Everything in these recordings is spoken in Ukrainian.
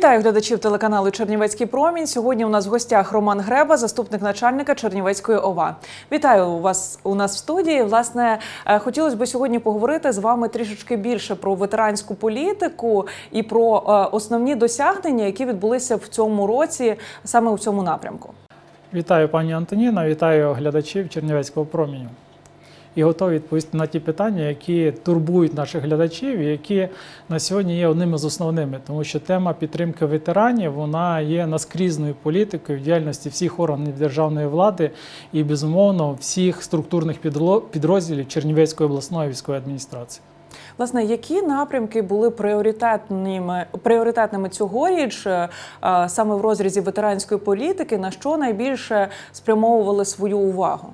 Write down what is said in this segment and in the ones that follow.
Вітаю глядачів телеканалу Чернівецький промінь. Сьогодні у нас в гостях Роман Греба, заступник начальника Чернівецької ОВА. Вітаю вас у нас в студії. Власне, е, хотілося б сьогодні поговорити з вами трішечки більше про ветеранську політику і про е, основні досягнення, які відбулися в цьому році саме у цьому напрямку. Вітаю пані Антоніна, вітаю глядачів Чернівецького проміню. І готові відповісти на ті питання, які турбують наших глядачів, і які на сьогодні є одними з основними, тому що тема підтримки ветеранів вона є наскрізною політикою в діяльності всіх органів державної влади і, безумовно, всіх структурних підрозділів Чернівецької обласної військової адміністрації. Власне, які напрямки були пріоритетними пріоритетними цьогоріч е, саме в розрізі ветеранської політики, на що найбільше спрямовували свою увагу?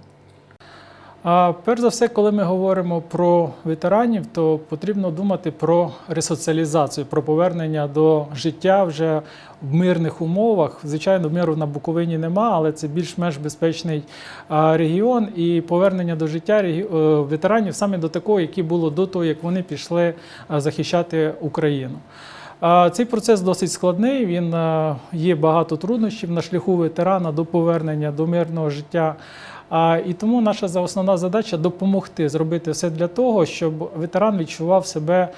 А перш за все, коли ми говоримо про ветеранів, то потрібно думати про ресоціалізацію, про повернення до життя вже в мирних умовах. Звичайно, миру на Буковині нема, але це більш-менш безпечний регіон. І повернення до життя е, ветеранів саме до такого, яке було до того, як вони пішли захищати Україну. Цей процес досить складний. Він е, є багато труднощів на шляху ветерана до повернення до мирного життя. І тому наша основна задача допомогти зробити все для того, щоб ветеран відчував себе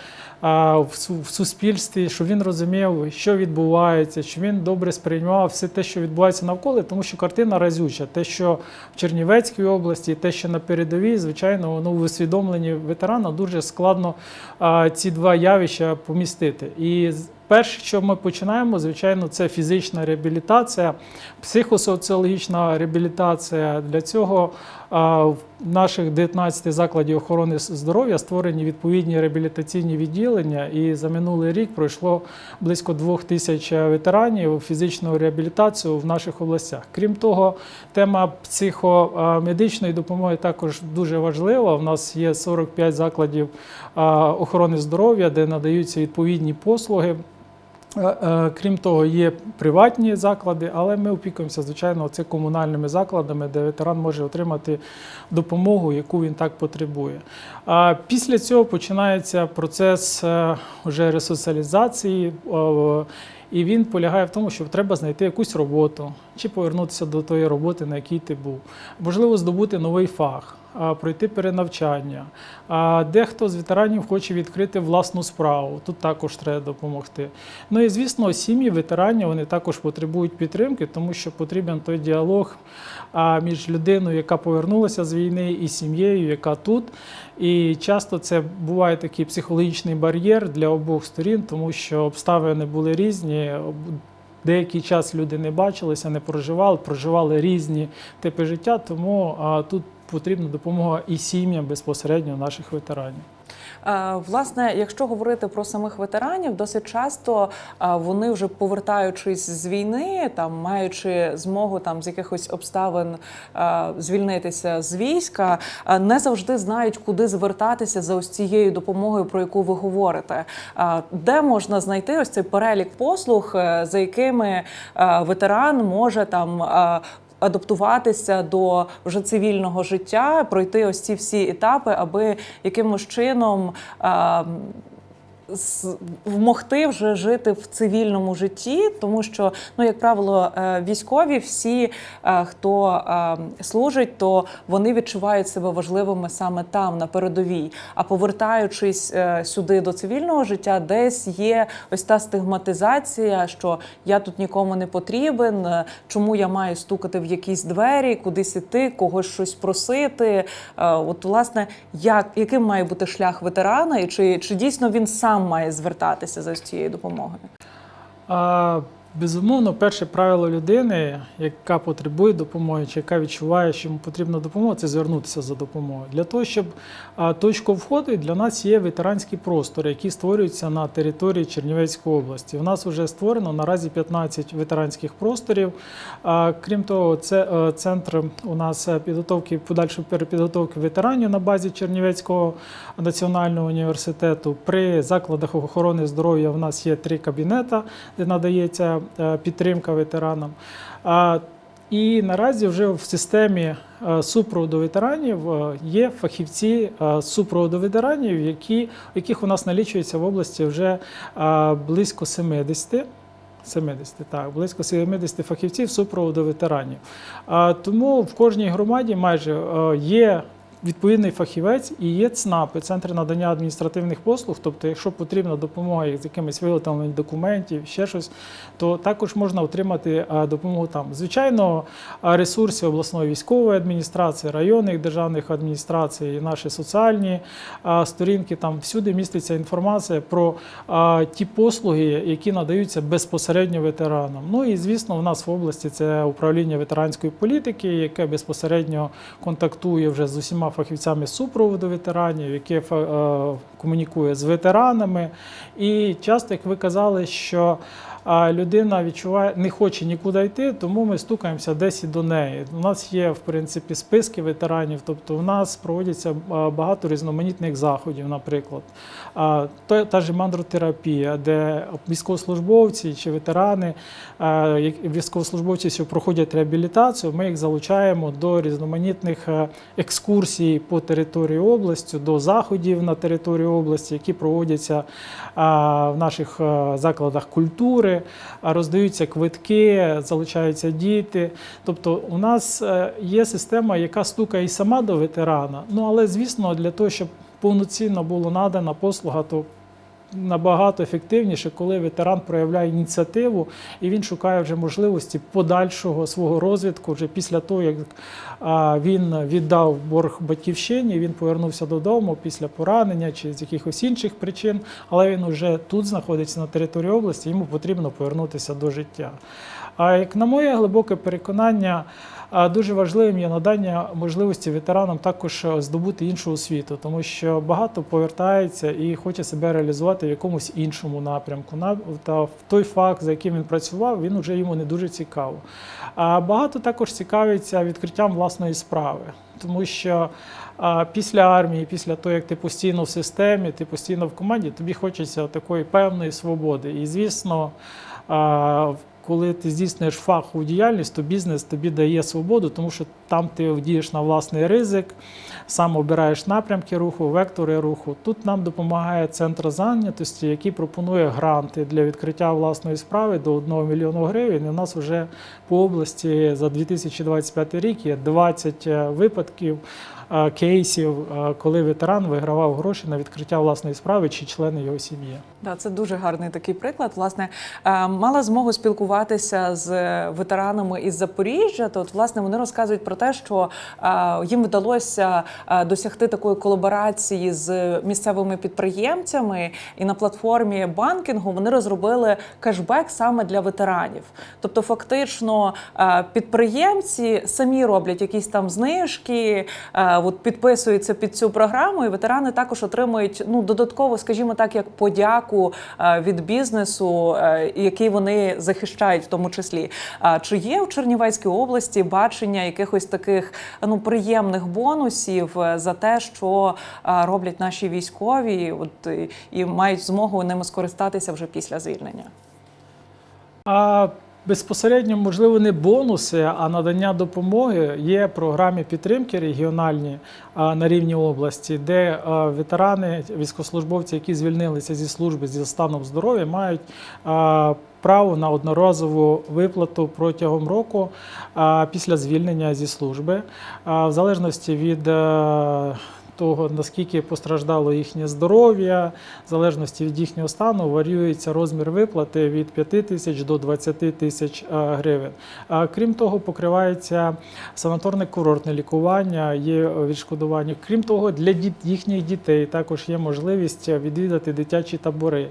в, суспільстві, щоб він розумів, що відбувається, що він добре сприймав все те, що відбувається навколо, тому що картина разюча. Те, що в Чернівецькій області, те, що на передовій, звичайно, воно в усвідомленні ветерана дуже складно ці два явища помістити. І Перше, що ми починаємо, звичайно, це фізична реабілітація, психосоціологічна реабілітація. Для цього в наших 19 закладів охорони здоров'я створені відповідні реабілітаційні відділення. І за минулий рік пройшло близько двох тисяч ветеранів фізичну реабілітацію в наших областях. Крім того, тема психомедичної допомоги також дуже важлива. У нас є 45 закладів охорони здоров'я, де надаються відповідні послуги. Е, е, Крім того, є приватні заклади, але ми опікуємося, звичайно, це комунальними закладами, де ветеран може отримати допомогу, яку він так потребує. Після цього починається процес е, вже ресоціалізації. І він полягає в тому, що треба знайти якусь роботу, чи повернутися до тої роботи, на якій ти був. Можливо, здобути новий фах, пройти перенавчання. А Дехто з ветеранів хоче відкрити власну справу. Тут також треба допомогти. Ну і звісно, сім'ї ветеранів вони також потребують підтримки, тому що потрібен той діалог між людиною, яка повернулася з війни, і сім'єю, яка тут. І часто це буває такий психологічний бар'єр для обох сторін, тому що обставини були різні. Деякий час люди не бачилися, не проживали, проживали різні типи життя, тому а, тут потрібна допомога і сім'ям безпосередньо наших ветеранів. Е, Власне, якщо говорити про самих ветеранів, досить часто е, вони вже повертаючись з війни, там маючи змогу там з якихось обставин е, звільнитися з війська, не завжди знають, куди звертатися за ось цією допомогою, про яку ви говорите. Де можна знайти ось цей перелік послуг, за якими ветеран може там. Адаптуватися до вже цивільного життя, пройти ось ці всі етапи, аби якимось чином е, з- вмогти вже жити в цивільному житті, тому що, ну як правило, е, військові всі, е, хто е, служить, то вони відчувають себе важливими саме там, на передовій. А повертаючись сюди до цивільного життя, десь є ось та стигматизація, що я тут нікому не потрібен, чому я маю стукати в якісь двері, кудись іти, когось щось просити. От, власне, як яким має бути шлях ветерана, і чи, чи дійсно він сам має звертатися за цією допомогою? Безумовно, перше правило людини, яка потребує допомоги, чи яка відчуває, що йому потрібна допомога, це звернутися за допомогою. Для того, щоб а, точкою входу для нас є ветеранські простори, які створюються на території Чернівецької області. У нас вже створено наразі 15 ветеранських просторів. Крім того, це е, центр у нас е, підготовки подальшої перепідготовки ветеранів на базі Чернівецького національного університету. При закладах охорони здоров'я в нас є три кабінета, де надається підтримка ветеранам. І наразі вже в системі е, супроводу ветеранів е, є фахівці е, супроводу ветеранів, які, яких у нас налічується в області вже е, близько 70. 70, так, близько 70 фахівців супроводу ветеранів. Тому в кожній громаді майже е, є відповідний фахівець і є ЦНАПи, центри надання адміністративних послуг. Тобто, якщо потрібна допомога з якимись виготовленням документів, ще щось, то також можна отримати е, допомогу там. Звичайно, е, ресурси обласної військової адміністрації, районних державних адміністрацій, наші соціальні е, сторінки. Там всюди міститься інформація про ті послуги, які надаються безпосередньо ветеранам. Ну і звісно, в нас в області це управління ветеранської політики, яке безпосередньо контактує вже з усіма фахівцями супроводу ветеранів, яке фа- е, комунікує з ветеранами. І часто, як ви казали, що а людина відчуває, не хоче нікуди йти, тому ми стукаємося десь і до неї. У нас є в принципі списки ветеранів, тобто в нас проводяться багато різноманітних заходів, наприклад. Та, ж мандротерапія, де військовослужбовці чи ветерани, військовослужбовці, що проходять реабілітацію, ми їх залучаємо до різноманітних е, екскурсій по території області, до заходів на території області, які проводяться в наших е, закладах культури, роздаються квитки, залучаються діти. Тобто, у нас е, є система, яка стукає і сама до ветерана. Ну але звісно, для того, щоб повноцінно була надана послуга, то набагато ефективніше, коли ветеран проявляє ініціативу і він шукає вже можливості подальшого свого розвитку вже після того, як він віддав борг батьківщині, він повернувся додому після поранення чи з якихось інших причин, але він вже тут знаходиться на території області, йому потрібно повернутися до життя. А як на моє глибоке переконання, дуже важливим є надання можливості ветеранам також е, здобути іншу освіту, тому що багато повертається і хоче себе реалізувати в якомусь іншому напрямку. На- Та в той факт, за яким він працював, він вже йому не дуже цікаво. А багато також цікавиться відкриттям власної справи, тому що після армії, після того, як ти постійно в системі, ти постійно в команді, тобі хочеться такої певної свободи. І звісно. а, коли ти здійснюєш фахову діяльність, то бізнес тобі дає свободу, тому що там ти дієш на власний ризик, сам обираєш напрямки руху, вектори руху. Тут нам допомагає центр зайнятості, який пропонує гранти для відкриття власної справи до 1 мільйону гривень. І у нас вже по області за 2025 рік є 20 е, випадків. Е, Кейсів, е, коли ветеран вигравав гроші на відкриття власної справи чи члени його сім'ї. Да, це дуже гарний такий приклад. Власне, е, мала змогу спілкуватися з ветеранами із Запоріжжя. То от, власне вони розказують про те, що їм вдалося досягти такої колаборації з місцевими підприємцями, і на платформі банкінгу вони розробили кешбек саме для ветеранів. Тобто, фактично, підприємці самі роблять якісь там знижки, от підписуються під цю програму, і ветерани також отримують ну додатково, скажімо так, як подяку е, від бізнесу, е, який вони захищають, в тому числі. А Чи є в Чернівецькій області бачення якихось таких ну приємних бонусів е, за те, що роблять наші військові, от і мають змогу ними скористатися вже після звільнення? А безпосередньо, можливо, не бонуси, а надання допомоги є програмі підтримки регіональні на рівні області, де ветерани, військовослужбовці, які звільнилися зі служби зі станом здоров'я, мають право на одноразову виплату протягом року після звільнення зі служби, в залежності від. Того, наскільки постраждало їхнє здоров'я, в залежності від їхнього стану, варіюється розмір виплати від 5 тисяч до 20 тисяч е, гривень. Крім того, покривається санаторне курортне лікування, є відшкодування. Крім того, для їхніх дітей також є можливість відвідати дитячі табори,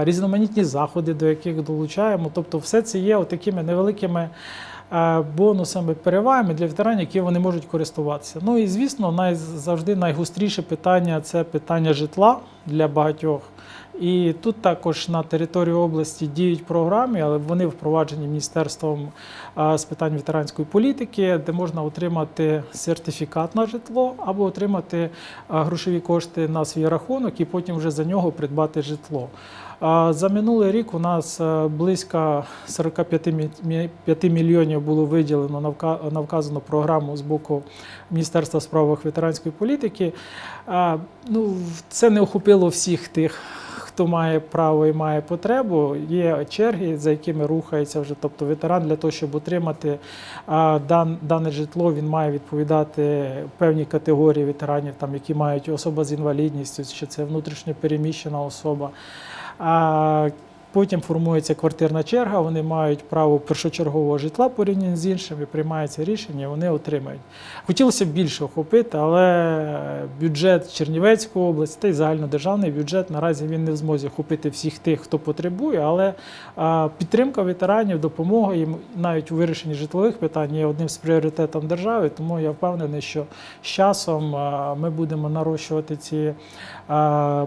різноманітні заходи, до яких долучаємо. Тобто, все це є такими невеликими бонусами, перевагами для ветеранів, які вони можуть користуватися. Ну і звісно, най, завжди найгустріше питання це питання житла для багатьох. І тут також на території області діють програми, але вони впроваджені Міністерством з питань ветеранської політики, де можна отримати сертифікат на житло або отримати грошові кошти на свій рахунок і потім вже за нього придбати житло. За минулий рік у нас близько 45 мі- мі- 5 мільйонів було виділено на вка- вказану програму з боку Міністерства справах ветеранської політики. Ну, це не охопило всіх тих, хто має право і має потребу, є черги, за якими рухається вже. Тобто ветеран для того, щоб отримати а, дан, дане житло, він має відповідати певній категорії ветеранів, там, які мають особа з інвалідністю, чи це внутрішньо переміщена особа. А, Потім формується квартирна черга, вони мають право першочергового житла порівняно з іншими, приймається рішення, вони отримають. Хотілося б більше охопити, але бюджет Чернівецької області та й загальнодержавний бюджет наразі він не в змозі охопити всіх тих, хто потребує. Але підтримка ветеранів, допомога їм навіть у вирішенні житлових питань є одним з пріоритетів держави. Тому я впевнений, що з часом ми будемо нарощувати ці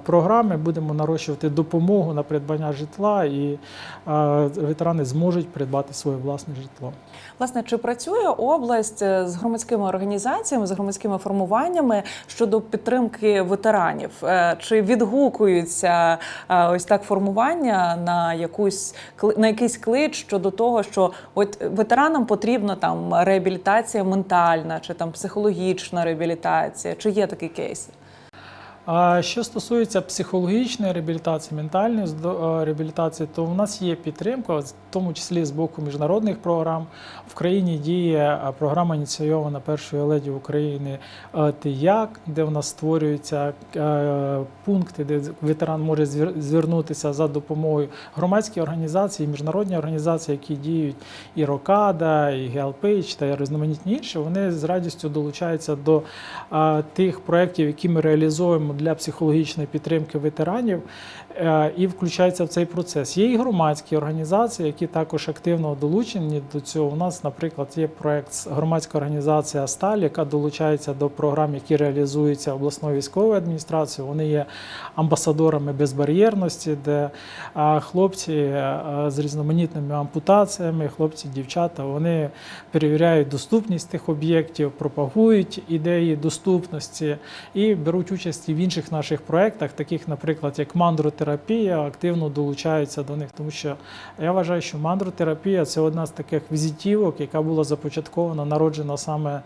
програми, будемо нарощувати допомогу на придбання житла, і ветерани зможуть придбати своє власне житло. Власне, чи працює область е, з громадськими організаціями, з громадськими формуваннями щодо підтримки ветеранів? Е, Чи відгукуються е, ось так формування на якусь на якийсь клич щодо того, що от ветеранам потрібна там реабілітація ментальна чи там психологічна реабілітація? Чи є такий кейс? А що стосується психологічної реабілітації, ментальної е, реабілітації, то в нас є підтримка, в тому числі з боку міжнародних програм. В країні діє е, програма ініційована першою леді України е, «Ти як», де в нас створюються пункти, де ветеран може звер- звернутися за допомогою громадські організації, міжнародні організації, які діють і Рокада, і Геалпейдж та різноманітні інші. Вони з радістю долучаються до тих проєктів, які ми реалізуємо для психологічної підтримки ветеранів, і включаються в цей процес. Є і громадські організації, які також активно долучені до цього. У нас, наприклад, є проєкт з- громадська організація Сталь, яка долучається до програм, які реалізуються обласною військовою адміністрацією. Вони є амбасадорами безбар'єрності, де хлопці е, з різноманітними ампутаціями, хлопці, дівчата, вони перевіряють доступність тих об'єктів, пропагують ідеї доступності і беруть участь і в інших наших проєктах, таких, наприклад, як мандротерапія, активно долучаються до них. Тому що я вважаю, що мандротерапія це одна з таких візитівок, яка була започаткована, народжена саме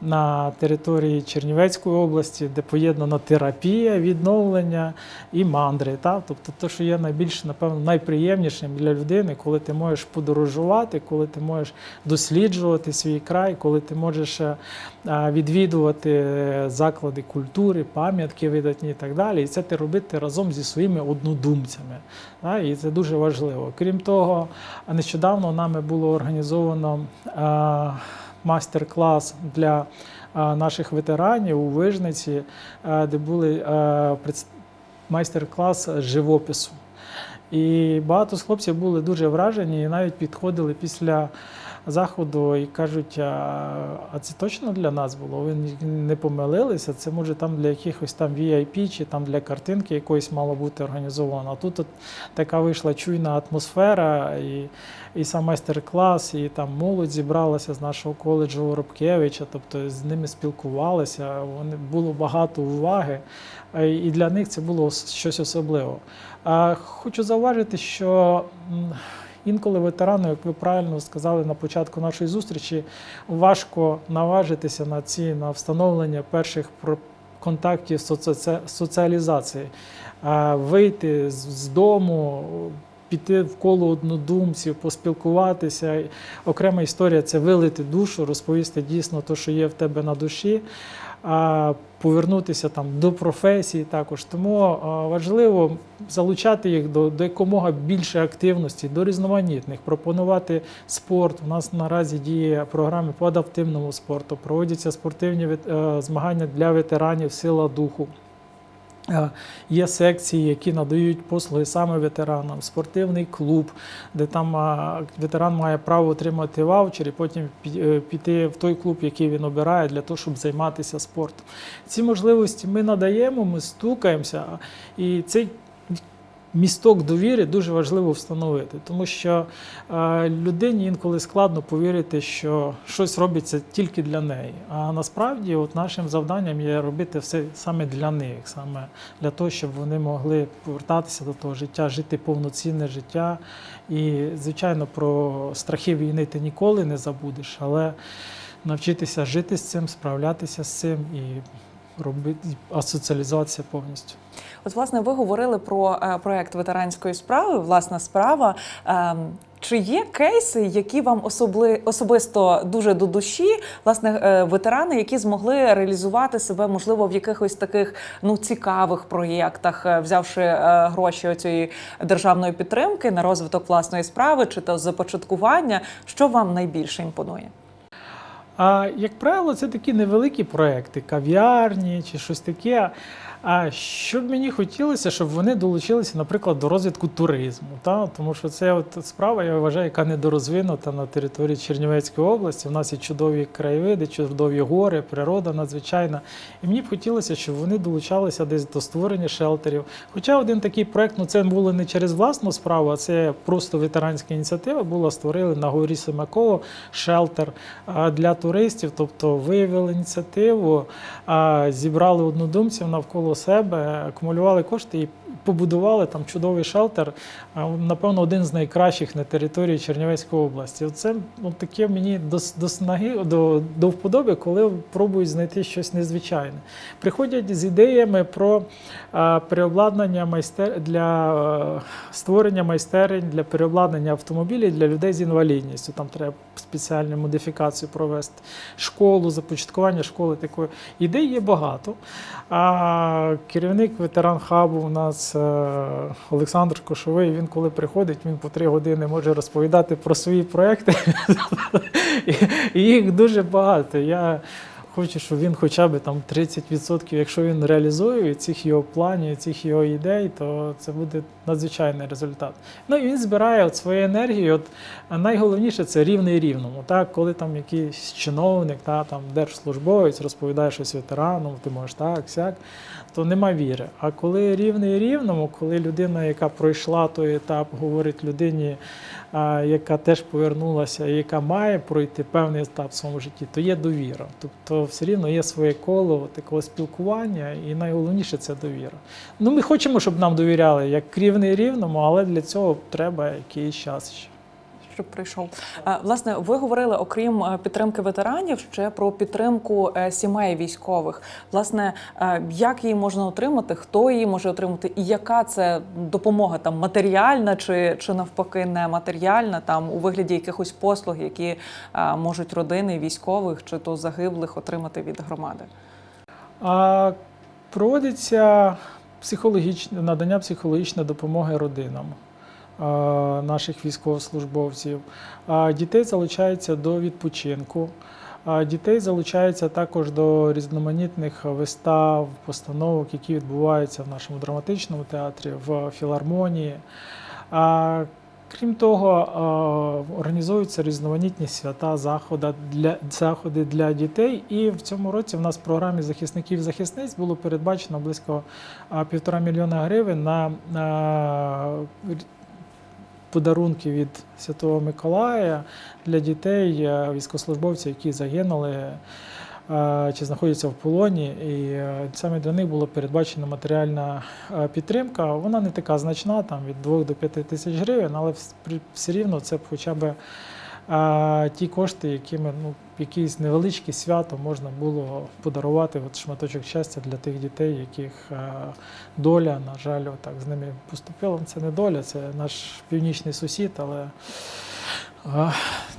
на території Чернівецької області, де поєднана терапія, відновлення і мандри. Та? Тобто, те, що є найбільш, напевно, найприємнішим для людини, коли ти можеш подорожувати, коли ти можеш досліджувати свій край, коли ти можеш е, відвідувати заклади культури, пам'ятки видатні і так далі. І це ти робити разом зі своїми однодумцями. І це дуже важливо. Крім того, нещодавно нами було організовано а, майстер-клас для наших ветеранів у Вижниці, де були майстер-клас живопису. І багато з хлопців були дуже вражені і навіть підходили після заходу і кажуть: а, а це точно для нас було? Ви не помилилися? Це може там для якихось там VIP чи там для картинки якоїсь мало бути організовано. А тут от така вийшла чуйна атмосфера, і, і сам майстер-клас, і там молодь зібралася з нашого коледжу Воробкевича, тобто з ними спілкувалися. Вони було багато уваги, і для них це було щось особливе. Хочу зауважити, що інколи ветерану, як ви правильно сказали на початку нашої зустрічі, важко наважитися на ці на встановлення перших контактів соціалізації, вийти з- дому. Піти в коло однодумців, поспілкуватися. Окрема історія це вилити душу, розповісти дійсно те, що є в тебе на душі, повернутися там до професії також. Тому важливо залучати їх до, до якомога більше активності, до різноманітних, пропонувати спорт. У нас наразі діє програми по адаптивному спорту, проводяться спортивні е, змагання для ветеранів Сила духу. Е, Є секції, які надають послуги саме ветеранам, спортивний клуб, де там ветеран має право отримати ваучер і потім е, піти в той клуб, який він обирає, для того, щоб займатися спортом. Ці можливості ми надаємо, ми стукаємося, і цей місток довіри дуже важливо встановити, тому що е, людині інколи складно повірити, що щось робиться тільки для неї. А насправді, от нашим завданням є робити все саме для них, саме для того, щоб вони могли повертатися до того життя, жити повноцінне життя. І, звичайно, про страхи війни ти ніколи не забудеш, але навчитися жити з цим, справлятися з цим і робити а соціалізація повністю. От, власне, ви говорили про е, проект ветеранської справи, власна справа. Ем, Чи є кейси, які вам особли, особисто дуже до душі, власне, е, ветерани, які змогли реалізувати себе, можливо, в якихось таких ну цікавих проєктах, е, взявши гроші оцієї державної підтримки на розвиток власної справи чи то започаткування, що вам найбільше імпонує? А як правило, це такі невеликі проекти, кав'ярні чи щось таке. А що б мені хотілося, щоб вони долучилися, наприклад, до розвитку туризму. Та? Тому що це от справа, я вважаю, яка недорозвинута на території Чернівецької області. У нас є чудові краєвиди, чудові гори, природа надзвичайна. І мені б хотілося, щоб вони долучалися десь до створення шелтерів. Хоча один такий проект, ну це було не через власну справу, а це просто ветеранська ініціатива. Була створили на горі Семаково шелтер для туристів, тобто виявили ініціативу, зібрали однодумців навколо себе, акумулювали кошти і побудували там чудовий шелтер. Напевно, один з найкращих на території Чернівецької області. Це ну, таке мені до, до снаги, до, до вподоби, коли пробують знайти щось незвичайне. Приходять з ідеями про а, переобладнання майстер для е, створення майстерень для переобладнання автомобілів для людей з інвалідністю. Там треба спеціальну модифікацію провести, школу, започаткування школи такої. Ідей є багато. А керівник ветеран хабу у нас е, Олександр Кошовий. Він коли приходить, він по три години може розповідати про свої проекти. І- їх дуже багато. Я хочу, щоб він хоча б там 30%, якщо він реалізує цих його планів, цих його ідей, то це буде надзвичайний результат. Ну і він збирає от свою енергію. От найголовніше це рівний рівному. Так, коли там якийсь чиновник, та там держслужбовець розповідає щось ветерану, ти можеш так, сяк, то нема віри. А коли рівний рівному, коли людина, яка пройшла той етап, говорить людині, яка теж повернулася, яка має пройти певний етап в своєму житті, то є довіра. Тобто все рівно є своє коло такого спілкування, і найголовніше це довіра. Ну, ми хочемо, щоб нам довіряли як рівний рівному, але для цього треба якийсь час ще. Щоб прийшов. Е, Власне, ви говорили, окрім е, підтримки ветеранів, ще про підтримку е, сімей військових. Власне, як її можна отримати, хто її може отримати, і яка це допомога там матеріальна чи, чи навпаки нематеріальна, там у вигляді якихось послуг, які можуть родини військових чи то загиблих отримати від громади? А проводиться психологічне надання психологічної допомоги родинам наших військовослужбовців. Дітей залучається до відпочинку. Дітей залучається також до різноманітних вистав, постановок, які відбуваються в нашому драматичному театрі, в філармонії. Крім того, організуються різноманітні свята, заходи для, дітей. І в цьому році в нас в програмі захисників захисниць було передбачено близько півтора мільйона гривень на подарунки від Святого Миколая для дітей, е, військовослужбовців, які загинули е, чи знаходяться в полоні. І е, саме для них була передбачена матеріальна підтримка. Вона не така значна, там від 2 до 5 тисяч гривень, але все рівно це хоча б е, ті кошти, якими ну, якісь невеличке свято можна було подарувати от шматочок щастя для тих дітей, яких е, доля, на жаль, так з ними поступила. Це не доля, це наш північний сусід, але а,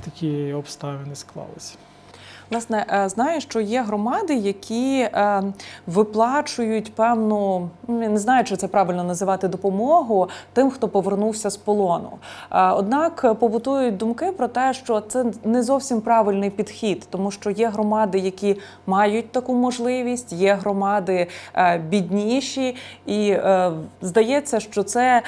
такі обставини склалися. Власне, е, знаю, що є громади, які е, виплачують певну, ну, не знаю, чи це правильно називати допомогу тим, хто повернувся з полону. Е, Однак побутують думки про те, що це не зовсім правильний підхід, тому що є громади, які мають таку можливість, є громади бідніші, і здається, що це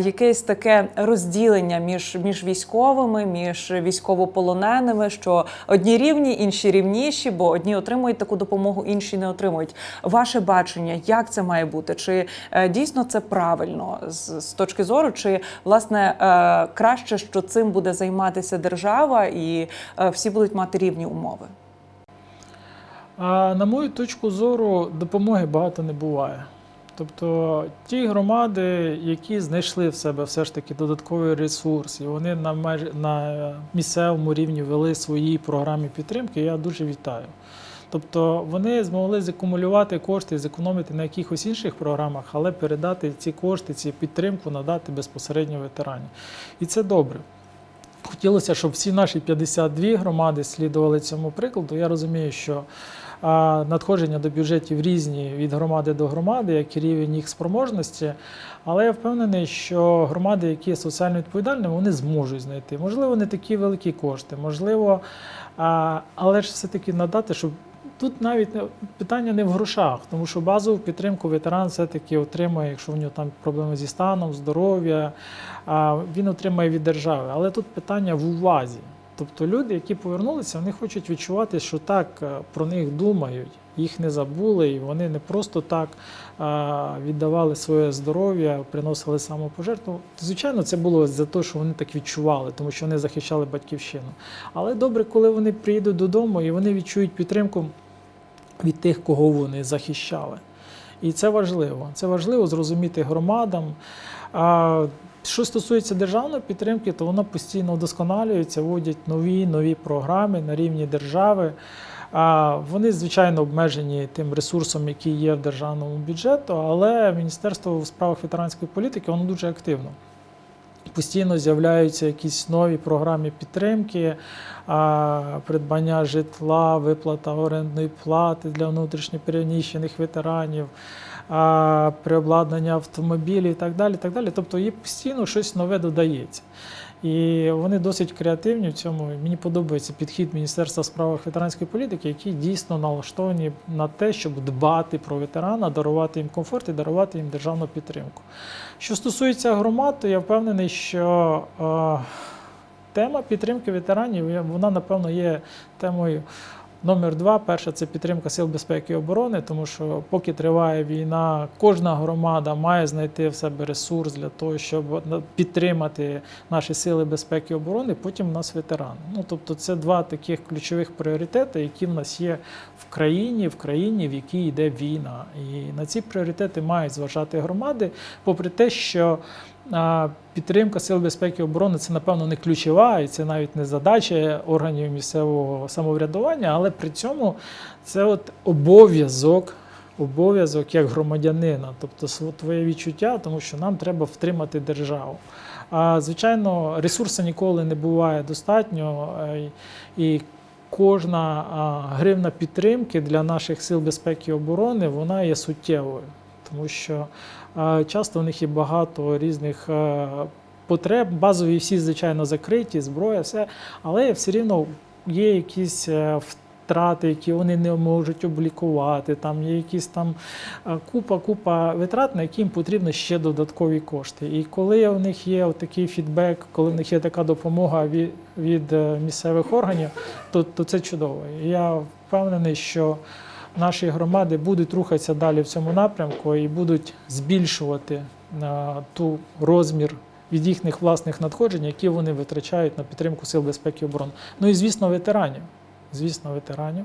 якесь таке розділення між, між військовими, між військовополоненими, що одні рівні, інші рівніші, бо одні отримують таку допомогу, інші не отримують. Ваше бачення, як це має бути? Чи е, дійсно це правильно з, з точки зору, чи власне е, краще, що цим буде займатися держава, і е, всі будуть мати рівні умови? А на мою точку зору, допомоги багато не буває. Тобто ті громади, які знайшли в себе все ж таки додатковий ресурс, і вони на, меж- на місцевому рівні вели свої програми підтримки, я дуже вітаю. Тобто вони змогли закумулювати кошти, зекономити на якихось інших програмах, але передати ці кошти, ці підтримку надати безпосередньо ветеранів. І це добре. Хотілося, щоб всі наші 52 громади слідували цьому прикладу. Я розумію, що а, надходження до бюджетів різні від громади до громади, як і рівень їх спроможності. Але я впевнений, що громади, які є соціально відповідальними, вони зможуть знайти. Можливо, не такі великі кошти, можливо, але ж все-таки надати, щоб. Тут навіть питання не в грошах, тому що базову підтримку ветеран все-таки отримує, якщо в нього там проблеми зі станом, здоров'я, він отримає від держави. Але тут питання в увазі. Тобто люди, які повернулися, вони хочуть відчувати, що так е, про них думають, їх не забули, і вони не просто так віддавали своє здоров'я, приносили самопожертву. Звичайно, це було за те, що вони так відчували, тому що вони захищали батьківщину. Але добре, коли вони приїдуть додому і вони відчують підтримку від тих, кого вони захищали. І це важливо. Це важливо зрозуміти громадам. Що стосується державної підтримки, то вона постійно вдосконалюється, вводять нові нові програми на рівні держави. Вони, звичайно, обмежені тим ресурсом, який є в державному бюджету, але Міністерство у справах ветеранської політики воно дуже активно. Постійно з'являються якісь нові програми підтримки, придбання житла, виплата орендної плати для внутрішньопереміщених ветеранів, переобладнання автомобілів і так далі. так далі. Тобто є постійно щось нове додається. І вони досить креативні в цьому. Мені подобається підхід Міністерства в ветеранської політики, які дійсно налаштовані на те, щоб дбати про ветерана, дарувати їм комфорт і дарувати їм державну підтримку. Що стосується громад, то я впевнений, що тема підтримки ветеранів вона, напевно, є темою номер два. Перша це підтримка сил безпеки і оборони, тому що поки триває війна, кожна громада має знайти в себе ресурс для того, щоб підтримати наші сили безпеки і оборони. Потім у нас ветерани. Ну тобто, це два таких ключових пріоритети, які в нас є в країні, в країні, в якій йде війна. І на ці пріоритети мають зважати громади, попри те, що підтримка сил безпеки і оборони це, напевно, не ключова, і це навіть не задача органів місцевого самоврядування, але при цьому це от обов'язок. Обов'язок як громадянина, тобто твоє відчуття, тому що нам треба втримати державу. А звичайно, ресурсу ніколи не буває достатньо, е, і кожна гривна підтримки для наших сил безпеки і оборони вона є суттєвою, тому що часто в них є багато різних е, потреб. Базові всі, звичайно, закриті, зброя, все, але все рівно є якісь. е, Втрати, які вони не можуть облікувати, там є якісь там е, купа, купа витрат, на які їм потрібно ще додаткові кошти. І коли у них є такий фідбек, коли в них є така допомога від, від е, місцевих органів, то, то це чудово. Я впевнений, що наші громади будуть рухатися далі в цьому напрямку і будуть збільшувати е, ту розмір від їхніх власних надходжень, які вони витрачають на підтримку сил безпеки і оборони. Ну і звісно, ветеранів. Звісно, ветеранів.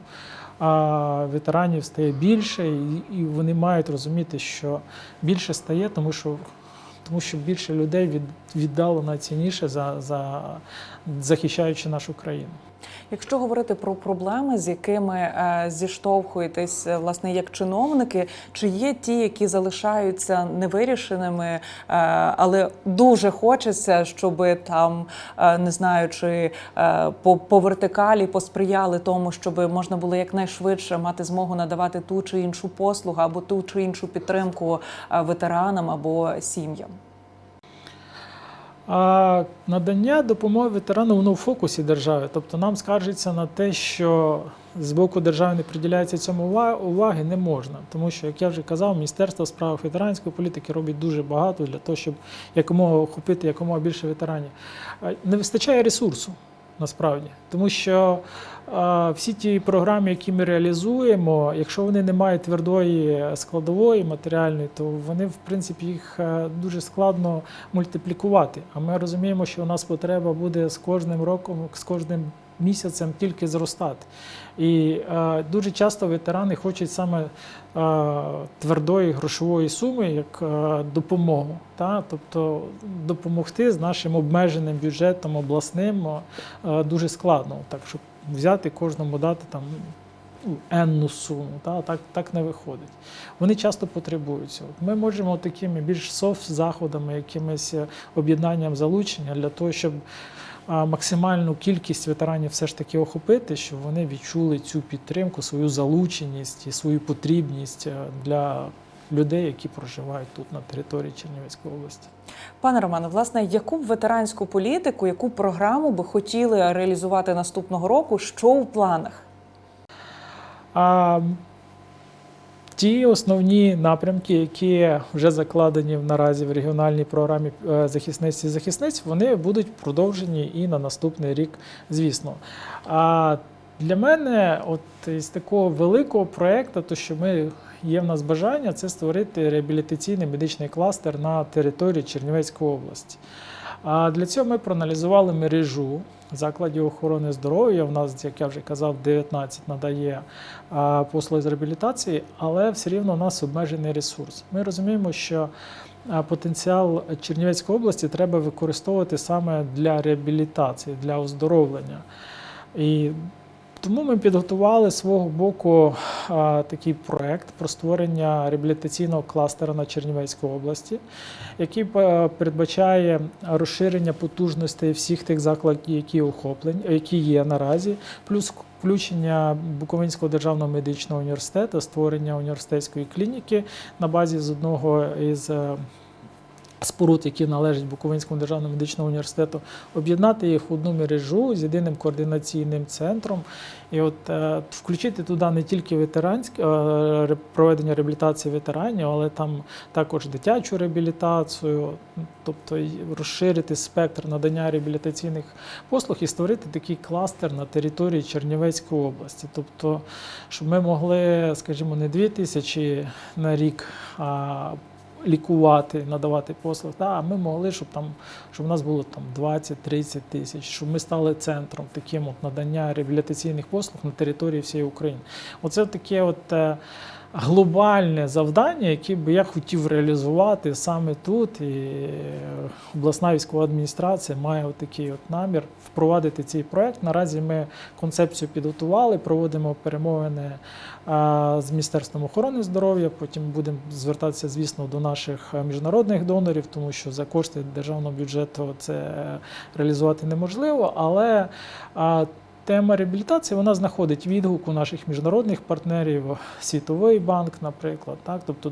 А ветеранів стає більше, і, вони мають розуміти, що більше стає, тому що, тому що більше людей від, віддало найцінніше за, за захищаючи нашу країну. Якщо говорити про проблеми, з якими е, зіштовхуєтесь е, власне як чиновники, чи є ті, які залишаються невирішеними, е, але дуже хочеться, щоб там не знаю, чи по, по вертикалі посприяли тому, щоб можна було якнайшвидше мати змогу надавати ту чи іншу послугу або ту чи іншу підтримку ветеранам або сім'ям. А надання допомоги ветерану воно в фокусі держави. Тобто нам скаржиться на те, що з боку держави не приділяється цьому уваги, не можна. Тому що, як я вже казав, Міністерство справ ветеранської політики робить дуже багато для того, щоб якомога охопити якомога більше ветеранів. Не вистачає ресурсу. Насправді, тому що е, всі ті програми, які ми реалізуємо, якщо вони не мають твердої складової матеріальної, то вони в принципі їх е, дуже складно мультиплікувати. А ми розуміємо, що у нас потреба буде з кожним роком, з кожним місяцем тільки зростати. І е, дуже часто ветерани хочуть саме е, твердої грошової суми як е, допомогу. Та? Тобто допомогти з нашим обмеженим бюджетом обласним е, дуже складно. Так, щоб взяти кожному дати там ну, енну суму. Та, так, так не виходить. Вони часто потребують цього. Ми можемо такими більш софт заходами, якимись е, об'єднанням залучення для того, щоб максимальну кількість ветеранів все ж таки охопити, щоб вони відчули цю підтримку, свою залученість і свою потрібність е, для людей, які проживають тут на території Чернівецької області. Пане Романе, власне, яку б ветеранську політику, яку програму би хотіли реалізувати наступного року? Що в планах? А ті основні напрямки, які вже закладені наразі в регіональній програмі е, захисниці і захисниць, вони будуть продовжені і на наступний рік, звісно. А для мене, от із такого великого проєкту, то що ми є в нас бажання, це створити реабілітаційний медичний кластер на території Чернівецької області. А для цього ми проаналізували мережу закладів охорони здоров'я. У нас, як я вже казав, 19 надає послуги з реабілітації, але все рівно у нас обмежений ресурс. Ми розуміємо, що потенціал Чернівецької області треба використовувати саме для реабілітації, для оздоровлення. І тому ми підготували свого боку а, такий проект про створення реабілітаційного кластера на Чернівецькій області, який е, передбачає розширення потужностей всіх тих закладів, які охоплені, які є наразі, плюс включення Буковинського державного медичного університету, створення університетської клініки на базі з одного із е, споруд, які належать Буковинському державному медичному університету, об'єднати їх в одну мережу з єдиним координаційним центром, і от е, включити туди не тільки ветеранське проведення реабілітації ветеранів, але там також дитячу реабілітацію, тобто розширити спектр надання реабілітаційних послуг і створити такий кластер на території Чернівецької області. Тобто, щоб ми могли, скажімо, не дві тисячі на рік. А лікувати, надавати послуг, Да, а ми могли, щоб там, щоб у нас було там 20-30 тисяч, щоб ми стали центром таким от надання реабілітаційних послуг на території всієї України. Оце таке от е, глобальне завдання, яке би я хотів реалізувати саме тут. І е, обласна військова адміністрація має такий от намір впровадити цей проект. Наразі ми концепцію підготували, проводимо перемовини з Міністерством охорони здоров'я. Потім будемо звертатися, звісно, до наших е, міжнародних донорів, тому що за кошти державного бюджету це е, реалізувати неможливо. Але а, тема реабілітації вона знаходить відгук у наших міжнародних партнерів, Світовий банк, наприклад. Так? Тобто,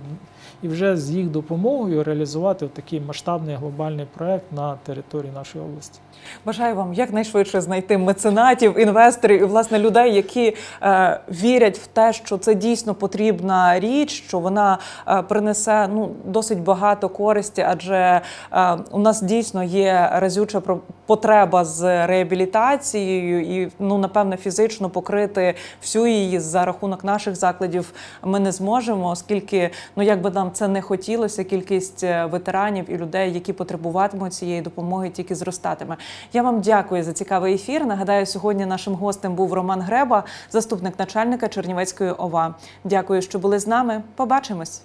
і вже з їх допомогою реалізувати такий масштабний глобальний проект на території нашої області. Бажаю вам якнайшвидше знайти меценатів, інвесторів і власне людей, які е, вірять в те, що це дійсно потрібна річ, що вона е, принесе ну досить багато користі, адже е, у нас дійсно є разюча потреба з реабілітацією, і ну напевне фізично покрити всю її за рахунок наших закладів ми не зможемо, оскільки ну як би нам це не хотілося, кількість е, ветеранів і людей, які потребуватимуть цієї допомоги, тільки зростатиме. Я вам дякую за цікавий ефір. Нагадаю, сьогодні нашим гостем був Роман Греба, заступник начальника Чернівецької ОВА. Дякую, що були з нами. Побачимось.